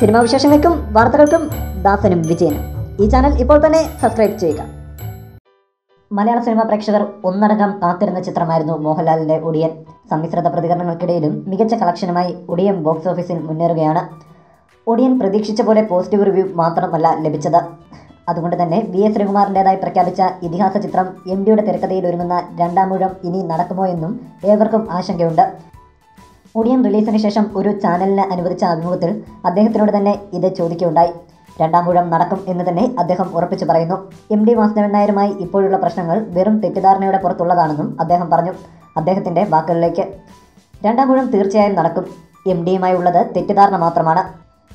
Cinema വിശേഷങ്ങൾക്കും വാർത്തകൾക്കും ദാസനും വിജയനും. ഈ ചാനൽ ഇപ്പോൾ തന്നെ സബ്സ്ക്രൈബ് ചെയ്യുക. മലയാള സിനിമാ പ്രേക്ഷകർ ഒന്നടങ്കം കാത്തിരുന്ന ചിത്രമായിരുന്നു മോഹൻലാലിന്റെ ഒടിയൻ. സമ്മിശ്രിത പ്രതികരണങ്ങൾക്കിടയിലും മികച്ച കളക്ഷനുമായി ഒടിയൻ ബോക്സ് ഓഫീസിൽ മുന്നേറുകയാണ്. ഒടിയൻ പ്രതീക്ഷിച്ച പോലെ പോസിറ്റീവ് റിവ്യൂ മാത്രമല്ല ലഭിച്ചത്. അതുകൊണ്ട് തന്നെ വി എസ് ശ്രീകുമാറിന്റെതായി പ്രഖ്യാപിച്ച ഇതിഹാസ ചിത്രം എം ഡിയുടെ തിരക്കഥയിൽ ഒരുങ്ങുന്ന രണ്ടാം മുഴം ഇനി നടക്കുമോ എന്നും ഏവർക്കും ആശങ്കയുണ്ട്. ഒടിയൻ റിലീസിന് ശേഷം ഒരു ചാനലിന് അനുവദിച്ച അഭിമുഖത്തിൽ അദ്ദേഹത്തിനോട് തന്നെ ഇത് ചോദിക്കുകയുണ്ടായി. രണ്ടാം മുഴം നടക്കും എന്ന് തന്നെ അദ്ദേഹം ഉറപ്പിച്ചു പറയുന്നു. എം ഡി വാസുദേവൻ നായരുമായി ഇപ്പോഴുള്ള പ്രശ്നങ്ങൾ വെറും തെറ്റിദ്ധാരണയുടെ പുറത്തുള്ളതാണെന്നും അദ്ദേഹം പറഞ്ഞു. അദ്ദേഹത്തിന്റെ വാക്കുകളിലേക്ക് രണ്ടാം മുഴം തീർച്ചയായും നടക്കും. എം ഡിയുമായി ഉള്ളത് തെറ്റിദ്ധാരണ മാത്രമാണ്.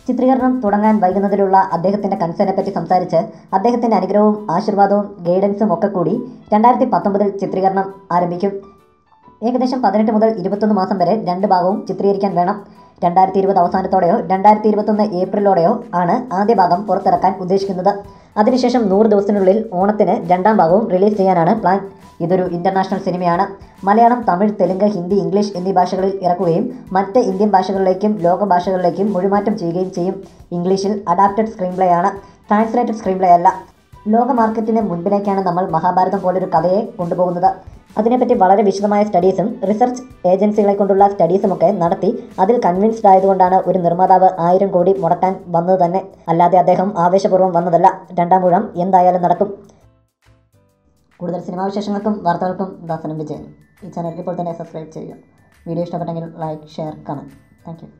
ചിത്രീകരണം തുടങ്ങാൻ വൈകുന്നതിലുള്ള അദ്ദേഹത്തിന്റെ കൺസേനെ പറ്റി സംസാരിച്ച് അദ്ദേഹത്തിന്റെ അനുഗ്രഹവും ആശീർവാദവും ഗൈഡൻസും ഒക്കെ കൂടി രണ്ടായിരത്തി പത്തൊമ്പതിൽ ചിത്രീകരണം ആരംഭിക്കും. ഏകദേശം പതിനെട്ട് മുതൽ ഇരുപത്തൊന്ന് മാസം വരെ രണ്ട് ഭാഗവും ചിത്രീകരിക്കാൻ വേണം. രണ്ടായിരത്തി ഇരുപത് അവസാനത്തോടെയോ രണ്ടായിരത്തി ഇരുപത്തൊന്ന് ഏപ്രിലോടെയോ ആണ് ആദ്യ ഭാഗം പുറത്തിറക്കാൻ ഉദ്ദേശിക്കുന്നത്. അതിനുശേഷം നൂറ് ദിവസത്തിനുള്ളിൽ ഓണത്തിന് രണ്ടാം ഭാഗവും റിലീസ് ചെയ്യാനാണ് പ്ലാൻ. ഇതൊരു ഇന്റർനാഷണൽ സിനിമയാണ്. മലയാളം തമിഴ് തെലുങ്ക് ഹിന്ദി ഇംഗ്ലീഷ് എന്നീ ഭാഷകളിൽ ഇറക്കുകയും മറ്റ് ഇന്ത്യൻ ഭാഷകളിലേക്കും ലോക ഭാഷകളിലേക്കും മൊഴിമാറ്റം ചെയ്യുകയും ചെയ്യും. ഇംഗ്ലീഷിൽ അഡാപ്റ്റഡ് സ്ക്രീൻ പ്ലേ ആണ്. ട്രാൻസ്ലേറ്റഡ് സ്ക്രീൻ പ്ലേ അല്ല. ലോക മാർക്കറ്റിന് മുൻപിലേക്കാണ് നമ്മൾ മഹാഭാരതം പോലൊരു കഥയെ കൊണ്ടുപോകുന്നത്. അതിനെപ്പറ്റി വളരെ വിശദമായ സ്റ്റഡീസും റിസർച്ച് ഏജൻസികളെ കൊണ്ടുള്ള സ്റ്റഡീസുമൊക്കെ നടത്തി അതിൽ കൺവിൻസ്ഡ് ആയതുകൊണ്ടാണ് ഒരു നിർമ്മാതാവ് ആയിരം കോടി മുടക്കാൻ വന്നത് തന്നെ. അല്ലാതെ അദ്ദേഹം ആവേശപൂർവം വന്നതല്ല. രണ്ടാം മുഴം എന്തായാലും നടക്കും. കൂടുതൽ സിനിമാ വിശേഷങ്ങൾക്കും വാർത്തകൾക്കും ദാസനം വിജയൻ. ഈ ചാനൽ ഇപ്പോൾ തന്നെ സബ്സ്ക്രൈബ് ചെയ്യുക. വീഡിയോ ഇഷ്ടപ്പെട്ടെങ്കിൽ ലൈക്ക് ഷെയർ കമന്റ് താങ്ക്